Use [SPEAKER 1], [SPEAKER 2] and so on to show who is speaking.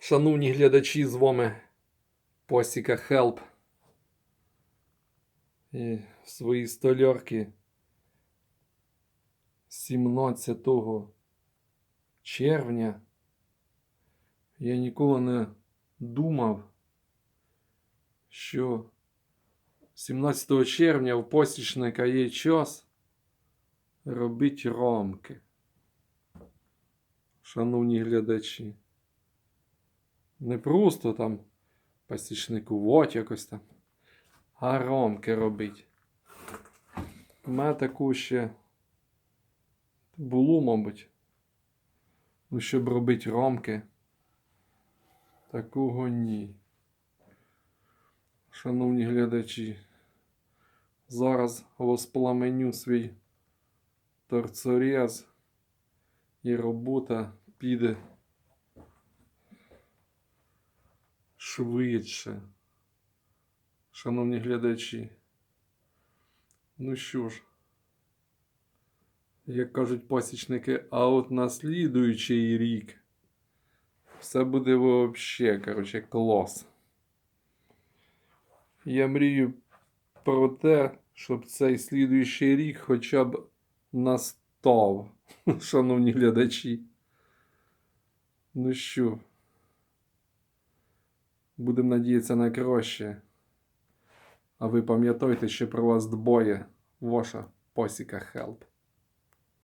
[SPEAKER 1] Шановні глядачі, з вами Посіка Хелп. І в своїй столярки 17 червня я ніколи не думав, що 17 червня в посічника є час робити рамки. Шановні глядачі. Не просто там пасічникувати якось там, а ромки робити. У мене таку ще було, мабуть. Ну, щоб робити ромки. Такого ні. Шановні глядачі, зараз воспламеню свій торцорез і робота піде швидше. Шановні глядачі. Ну що ж, як кажуть пасічники, а от на рік все буде вообще, короче, клас. Я мрію про те, щоб цей слідуючий рік хоча б настав, шановні глядачі. Ну що, будемо надіятися на краще. А ви пам'ятайте, що про вас двоє. ваша посіка Хелп.